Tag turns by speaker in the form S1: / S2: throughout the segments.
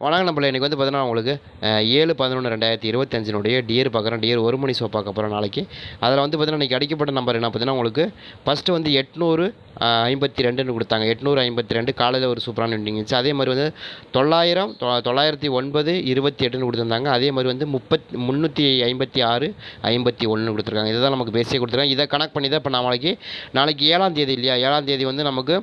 S1: வணக்கம் நம்மள இன்றைக்கி வந்து பார்த்தீங்கன்னா உங்களுக்கு ஏழு பதினொன்று ரெண்டாயிரத்தி இருபத்தஞ்சினுடைய டியர் பார்க்குறோம் டியர் ஒரு மணி ஷோ பார்க்க போகிறோம் நாளைக்கு. அதில் வந்து பார்த்தீங்கன்னா இன்றைக்கி அடிக்கப்பட்ட நம்பர் என்ன பார்த்தீங்கன்னா உங்களுக்கு ஃபஸ்ட்டு வந்து எட்நூறு ஐம்பத்தி ரெண்டுன்னு கொடுத்தாங்க. எட்நூறு ஐம்பத்தி ரெண்டு காலையில் ஒரு சூப்பரான விண்டிங் இருந்துச்சு அதே மாதிரி வந்து தொள்ளாயிரம் தொள்ளாயிரத்தி ஒன்பது இருபத்தி எட்டுன்னு கொடுத்துருந்தாங்க. அதே மாதிரி வந்து முப்பத் முந்நூற்றி ஐம்பத்தி ஆறு ஐம்பத்தி ஒன்று கொடுத்துருக்காங்க. இதுதான் நமக்கு பேசியே கொடுத்துருக்காங்க. இதை கனெக்ட் பண்ணி தான் இப்போ நாளைக்கு நாளைக்கு ஏழாம் தேதி இல்லையா? ஏழாம் தேதி வந்து நமக்கு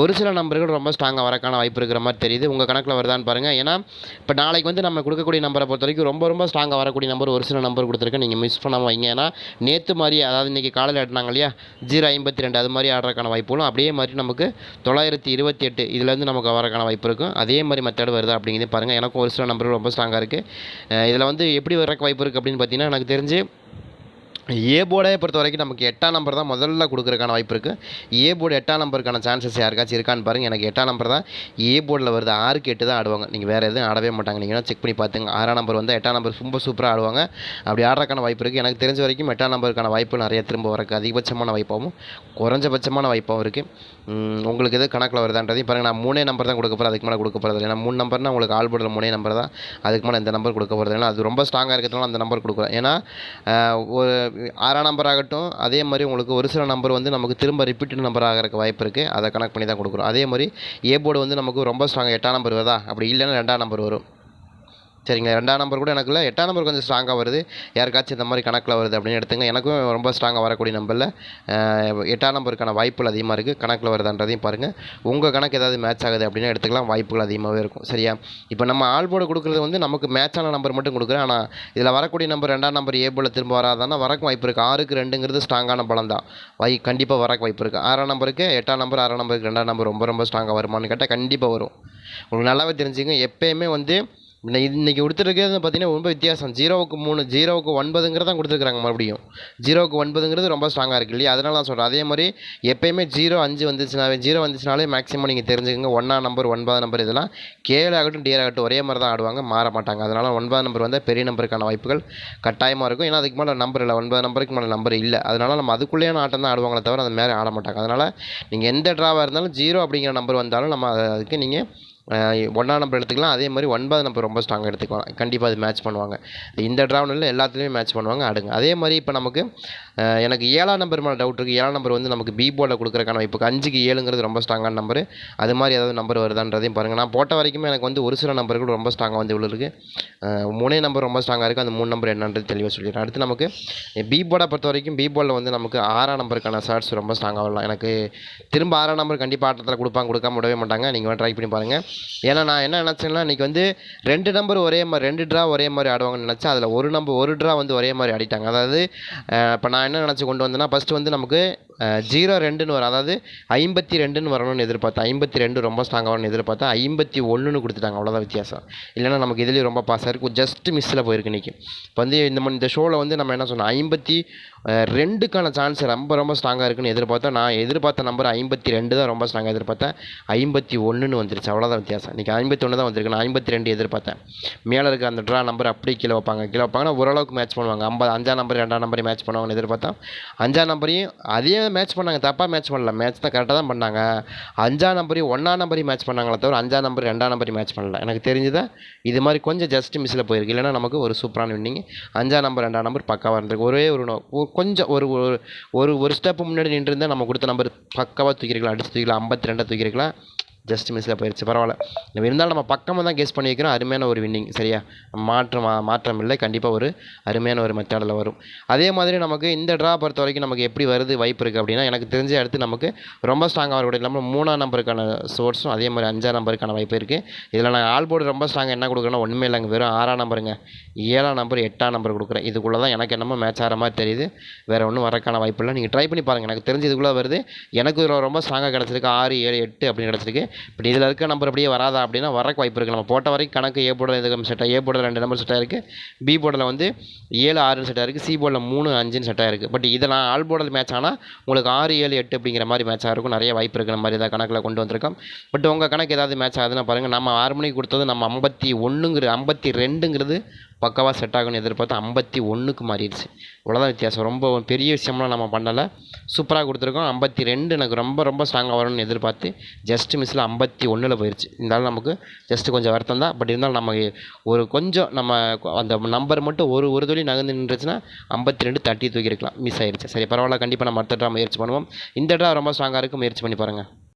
S1: ஒரு சில நம்பர்கள் ரொம்ப ஸ்ட்ராங்காக வரக்கான வாய்ப்பு இருக்கிற மாதிரி தெரியுது. உங்கள் கணக்கில் வருதான்னு பாருங்கள் ஏன்னா இப்போ நாளைக்கு வந்து நம்ம கொடுக்கக்கூடிய நம்பரை பொறுத்த வரைக்கும் ரொம்ப ரொம்ப ஸ்ட்ராங்காக வரக்கூடிய நம்பர் ஒரு சில நம்பர் கொடுத்துருக்கேன். நீங்கள் மிஸ் பண்ணாமல் வைங்க. ஏன்னா நேற்று மாதிரி அதாவது இன்றைக்கி காலையில் ஆடினாங்க இல்லையா? ஜீரோ ஐம்பத்தி ரெண்டு அது மாதிரி ஆடுறதுக்கான வாய்ப்புகளும் அப்படியே மாதிரி நமக்கு தொள்ளாயிரத்தி இருபத்தி எட்டு இதுலேருந்து நமக்கு வரக்கான வாய்ப்பு இருக்கும். அதே மாதிரி மெத்தட் வருதா அப்படிங்கிறது பாருங்கள் எனக்கும் ஒரு சில நம்பர்கள் ரொம்ப ஸ்ட்ராங்காக இருக்குது இதில் வந்து எப்படி வரக்கு வாய்ப்பு இருக்குது அப்படின்னு பார்த்தீங்கன்னா எனக்கு தெரிஞ்சு ஏ போர்டை பொறுத்த வரைக்கும் நமக்கு எட்டாம் நம்பர் தான் முதல்ல கொடுக்குறதுக்கான வாய்ப்பு இருக்குது ஏ போர்டு எட்டாம் நம்பருக்கான சான்சஸ் யாருக்காச்சும் இருக்கான்னு பாருங்கள் எனக்கு எட்டாம் நம்பர் தான் ஏ போர்டில் வருது. ஆறுக்கு எட்டு தான் ஆடுவாங்க. நீங்கள் வேறு எதுவும் ஆடவே மாட்டாங்க. நீங்கள் செக் பண்ணி பார்த்துங்க. ஆறாம் நம்பர் வந்து எட்டாம் நம்பர் ரொம்ப சூப்பராக ஆடுவாங்க. அப்படி ஆடுறதுக்கான வாய்ப்பு இருக்குது எனக்கு தெரிஞ்ச வரைக்கும் எட்டாம் நம்பருக்கான வாய்ப்பு நிறைய திரும்ப வரக்கு அதிகபட்சமான வாய்ப்பாகவும் குறைஞ்சபட்சமான வாய்ப்பாகவும் இருக்குது உங்களுக்கு எது கணக்கில் வருதான்றதையும் பாருங்கள் நான் மூணே நம்பர் தான் கொடுக்க போகிறேன் அதுக்கு மேலே கொடுக்க போகிறது இல்லை. ஏன்னா மூணு நம்பர்னால் உங்களுக்கு ஆல் போர்டில் மூணே நம்பர் தான். அதுக்கு மேலே இந்த நம்பர் கொடுக்க போகிறது ஏன்னா அது ரொம்ப ஸ்ட்ராங்காக இருக்கிறதுனால அந்த நம்பர் கொடுக்குறேன் ஏன்னா ஒரு ஆறாம் நம்பர் ஆகட்டும் அதே மாதிரி உங்களுக்கு ஒரு சில நம்பர் வந்து நமக்கு திரும்ப ரிப்பீட்டட் நம்பர் ஆகிறதுக்கு வாய்ப்பு இருக்குது அதை கனெக்ட் பண்ணி தான் கொடுக்குறோம். அதே மாதிரி ஏ போர்டு வந்து நமக்கு ரொம்ப ஸ்ட்ராங் எட்டாம் நம்பர் வருதா? அப்படி இல்லைன்னா ரெண்டாம் நம்பர் வரும். சரிங்களா ரெண்டாம் நம்பர் கூட எனக்கு இல்லை. எட்டாம் நம்பர் கொஞ்சம் ஸ்ட்ராங்காக வருது. யாருக்காச்சும் இந்த மாதிரி கணக்கில் வருது அப்படின்னு எடுத்துங்க. எனக்கும் ரொம்ப ஸ்ட்ராங்காக வரக்கூடிய நம்பரில் எட்டாம் நம்பருக்கான வாய்ப்புகள் அதிகமாக இருக்குது கணக்கில் வருதான்றதையும் பாருங்கள் உங்கள் கணக்கு ஏதாவது மேட்ச் ஆகுது அப்படின்னு எடுத்துக்கலாம். வாய்ப்புகள் அதிகமாகவே இருக்கும். சரியா? இப்போ நம்ம ஆல் போர்டு கொடுக்குறது வந்து நமக்கு மேட்சான நம்பர் மட்டும் கொடுக்குறேன். ஆனால் இதில் வரக்கூடிய நம்பர் ரெண்டாம் நம்பர் ஏ திரும்ப வராதானா வரக்கு வாய்ப்பு இருக்குது ஆறுக்கு ரெண்டுங்கிறது ஸ்ட்ராங்கான பலம் தான். வை கண்டிப்பாக வரக்கு வாய்ப்பு இருக்குது ஆறாம் நம்பருக்கு எட்டாம் நம்பர் ஆறாம் நம்பருக்கு ரெண்டாம் நம்பர் ரொம்ப ரொம்ப ஸ்ட்ராங்காக வருமான்னு கேட்டால் கண்டிப்பாக வரும். உங்களுக்கு நல்லாவே தெரிஞ்சுங்க எப்பயுமே வந்து இன்னைக்கு கொடுத்துருக்கிறது பார்த்தீங்கன்னா ரொம்ப வித்தியாசம். ஜீரோவுக்கு மூணு ஜீரோவுக்கு ஒன்பதுங்கிறது தான் கொடுத்துருக்குறாங்க மறுபடியும். ஜீரோவுக்கு ஒன்பதுங்கிறது ரொம்ப ஸ்ட்ராங்காக இருக்குது இல்லையா? அதனால நான் சொல்கிறேன் அதே மாதிரி எப்போயுமே ஜீரோ அஞ்சு வந்துச்சுனாவே ஜீரோ வந்துச்சுனாலே மேக்ஸிமம் நீங்கள் தெரிஞ்சுக்கங்க. ஒன்றா நம்பர் ஒன்பதாம் நம்பர் இதெல்லாம் கேள் ஆகட்டும் டியர் ஆகட்டும் ஒரே மாதிரி தான் ஆடுவாங்க. மாற மாட்டாங்க. அதனால் ஒன்பதாம் நம்பர் வந்தால் பெரிய நம்பருக்கான வாய்ப்புகள் கட்டாயமாக இருக்கும். ஏன்னா அதுக்கு மேலே நம்பர் இல்லை. ஒன்பது நம்பருக்கு மேலே நம்பர் இல்லை. அதனால் நம்ம அதுக்குள்ளேயான ஆட்டம் தான் ஆடுவாங்களே தவிர அந்த மாதிரி ஆட மாட்டாங்க. அதனால் நீங்கள் எந்த ட்ராவாக இருந்தாலும் ஜீரோ அப்படிங்கிற நம்பர் வந்தாலும் நம்ம அதுக்கு நீங்கள் ஒன்றாம் நம்பர் எடுத்துக்கலாம். அதே மாதிரி ஒன்பது நம்பர் ரொம்ப ஸ்ட்ராங்காக எடுத்துக்கலாம். கண்டிப்பாக அது மேட்ச் பண்ணுவாங்க. இந்த ட்ராவலில் எல்லாத்துலேயுமே மேட்ச் பண்ணுவாங்க. ஆடுங்க. அதே மாதிரி இப்போ நமக்கு எனக்கு ஏழாம் நம்பர் மேலே டவுட் இருக்குது ஏழாம் நம்பர் வந்து நமக்கு பி போர்டில் கொடுக்குறக்கான இப்போ அஞ்சுக்கு ஏழுங்கிறது ரொம்ப ஸ்ட்ராங்கான நம்பர் அது மாதிரி ஏதாவது நம்பர் வருதான்றதையும் பாருங்கள் நான் போட்ட வரைக்கும் எனக்கு வந்து ஒரு சில நம்பர்கள் ரொம்ப ஸ்ட்ராங்காக வந்து இவ்வளோ இருக்குது மூணே நம்பர் ரொம்ப ஸ்ட்ராங்காக இருக்குது அந்த மூணு நம்பர் என்னன்றது தெளிவாக சொல்லிடுறேன். அடுத்து நமக்கு பி போர்டை பொறுத்த வரைக்கும் பி போர்டில் வந்து நமக்கு ஆறாம் நம்பருக்கான ஷார்ட்ஸ் ரொம்ப ஸ்ட்ராங்காக வரலாம். எனக்கு திரும்ப ஆறாம் நம்பர் கண்டிப்பாக ஆட்டத்தில் கொடுப்பாங்க. கொடுக்காம விடவே மாட்டாங்க. நீங்கள் ட்ரை பண்ணி பாருங்கள் ஏன்னா நான் என்ன நினச்சேன்னா இன்றைக்கி வந்து ரெண்டு நம்பர் ஒரே மாதிரி ரெண்டு ட்ரா ஒரே மாதிரி ஆடுவாங்கன்னு நினச்சேன். அதில் ஒரு நம்பர் ஒரு ட்ரா வந்து ஒரே மாதிரி ஆடிட்டாங்க. அதாவது இப்போ நான் என்ன நினச்சி கொண்டு வந்தேன்னா ஃபஸ்ட்டு வந்து நமக்கு ஜீரோ ரெண்டுன்னு வரும். அதாவது ஐம்பத்தி ரெண்டுன்னு வரணும்னு எதிர்பார்த்தேன் ஐம்பத்தி ரெண்டு ரொம்ப ஸ்ட்ராங்காக வரும்னு எதிர்பார்த்தேன் ஐம்பத்தி ஒன்றுன்னு கொடுத்துட்டாங்க. அவ்வளோதான் வித்தியாசம். இல்லைன்னா நமக்கு இதுலேயும் ரொம்ப பாஸ் ஆயிருக்கு ஜஸ்ட் மிஸ்ஸில் போயிருக்கு இன்றைக்கி இப்போ வந்து இந்த ம- இந்த ஷோவில் வந்து நம்ம என்ன சொன்னோம்? ஐம்பத்தி ரெண்டுக்கான சான்ஸ் ரொம்ப ரொம்ப ஸ்ட்ராங்காக இருக்குன்னு எதிர்பார்த்தா நான் எதிர்பார்த்த நம்பர் ஐம்பத்தி ரெண்டு தான் ரொம்ப ஸ்ட்ராங்காக எதிர்பார்த்தேன். ஐம்பத்தி ஒன்றுன்னு வந்துருச்சு. அவ்வளோதான் வித்தியாசம். இன்றைக்கி ஐம்பத்தி ஒன்று தான் வந்திருக்கு. நான் ஐம்பத்தி ரெண்டு எதிர்பார்த்தேன். மேலே இருக்க அந்த ட்ரா நம்பர் அப்படியே கீழே வைப்பாங்க. கீழே வைப்பாங்கன்னா ஓரளவுக்கு மேட்ச் பண்ணுவாங்க. ஐம்பது அஞ்சாம் நம்பர் ரெண்டாம் நம்பரையும் மேட்ச் பண்ணுவாங்கன்னு எதிர்பார்த்தா அஞ்சாம் நம்பரையும் அதே மேட்ச் பண்ணாங்க. தப்பாக மேட்ச் பண்ணல. மேட்ச் தான் கரெக்டாக தான் பண்ணாங்க. அஞ்சாம் நம்பரையும் ஒன்றாம் நம்பரையும் மேட்ச் பண்ணாங்களே தவிர அஞ்சாம் நம்பர் ரெண்டாம் நம்பரையும் மேட்ச் பண்ணல. எனக்கு தெரிஞ்சதா? இது மாதிரி கொஞ்சம் ஜஸ்ட் மிஸ்ஸில் போயிருக்கு. இல்லைன்னா நமக்கு ஒரு சூப்பரான வின்னிங் அஞ்சாம் நம்பர் ரெண்டாம் நம்பர் பக்காவாக இருந்திருக்கு. ஒரே ஒரு கொஞ்சம் ஒரு ஒரு- ஒரு ஒரு ஸ்டெப் முன்னாடி நின்றுருந்தால் நம்ம கொடுத்த நம்பர் பக்காவாக தூக்கிருக்கலாம் அடிச்சு தூக்கிக்கலாம் ஐம்பத்தி ரெண்டை தூக்கிருக்கலாம் ஜஸ்ட் மிஸ்ஸில் போயிடுச்சு பரவாயில்ல. நம்ம இருந்தாலும் நம்ம பக்கமாக தான் கெஸ் பண்ணியிருக்கிறோம் அருமையான ஒரு வின்னிங் சரியா? மாற்றம் மா- மாற்றம் இல்லை. கண்டிப்பாக ஒரு அருமையான ஒரு மெத்தடில் வரும். அதே மாதிரி நமக்கு இந்த ட்ரா பொறுத்த வரைக்கும் நமக்கு எப்படி வருது வாய்ப்பு இருக்குது அப்படின்னா எனக்கு தெரிஞ்ச அடுத்து நமக்கு ரொம்ப ஸ்ட்ராங்காக வரக்கூடிய நம்ம மூணாம் நம்பருக்கான சோர்ஸும் அதே மாதிரி அஞ்சாம் நம்பருக்கான வாய்ப்பு இருக்குது இதில் நான் ஆல் போர்டு ரொம்ப ஸ்ட்ராங்காக என்ன கொடுக்குறேன்னா ஒன்றுமே இல்லைங்க. வெறும் ஆறாம் நம்பருங்க ஏழாம் நம்பர் எட்டாம் நம்பர் கொடுக்குறேன். இதுக்குள்ளே தான் எனக்கு என்னமோ மேட்ச் ஆகிற மாதிரி தெரியுது. வேறு ஒன்றும் வரக்கான வாய்ப்பு இல்லை. நீங்கள் ட்ரை பண்ணி பாருங்கள் எனக்கு தெரிஞ்சு இதுக்குள்ளே வருது. எனக்கு ரொம்ப ஸ்ட்ராங்காக கிடச்சிருக்கு. ஆறு ஏழு எட்டு அப்படின்னு கிடச்சிருக்கு. இப்போ இதில் இருக்க நம்பர் அப்படியே வராதா அப்படின்னா வரக்கு வாய்ப்பு இருக்குது நம்ம போட்ட வரைக்கும் கணக்கு ஏ போர்டில் எதுக்கு செட்டாக ஏ போர்டில் ரெண்டு நம்பர் செட்டாக இருக்குது பி போர்டில் வந்து ஏழு ஆறுன்னு செட்டாக இருக்குது சி போர்டில் மூணு அஞ்சுன்னு செட்டாக இருக்குது பட் இதை நான் ஆல் போர்டில் மேட்ச் ஆனால் உங்களுக்கு ஆறு ஏழு எட்டு அப்படிங்கிற மாதிரி மேட்ச் ஆகிருக்கும் நிறைய வாய்ப்பு இருக்கிற மாதிரி தான் கணக்கில் கொண்டு வந்திருக்கோம். பட் உங்கள் கணக்கு ஏதாவது மேட்ச் ஆகுதுன்னா பாருங்கள் நம்ம ஆறு மணிக்கு கொடுத்தது நம்ம ஐம்பத்தி ஒன்றுங்கிற ஐம்பத்தி ரெண்டுங்கிறது பக்காவாக செட் ஆகும்னு எதிர்பார்த்து ஐம்பத்தி ஒன்றுக்கு மாறிடுச்சு. இவ்வளோதான் வித்தியாசம். ரொம்ப பெரிய விஷயம்லாம் நம்ம பண்ணலை. சூப்பராக கொடுத்துருக்கோம். ஐம்பத்தி ரெண்டு எனக்கு ரொம்ப ரொம்ப ஸ்ட்ராங்காக வரும்னு எதிர்பார்த்து ஜஸ்ட் மிஸ்ஸில் ஐம்பத்தி ஒன்றில் போயிடுச்சு இருந்தாலும் நமக்கு ஜஸ்ட்டு கொஞ்சம் வருத்தம் தான். பட் இருந்தாலும் நம்ம ஒரு கொஞ்சம் நம்ம அந்த நம்பர் மட்டும் ஒரு ஒரு தொழில் நகர்ந்து நின்றுச்சுன்னா ஐம்பத்தி ரெண்டு தட்டி தூக்கியிருக்கலாம். மிஸ் ஆயிடுச்சு சரி பரவாயில்ல. கண்டிப்பாக நம்ம அடுத்த ட்ரா முயற்சி பண்ணுவோம். இந்த ட்ரா ரொம்ப ஸ்ட்ராங்காக இருக்குது முயற்சி பண்ணி பாருங்கள்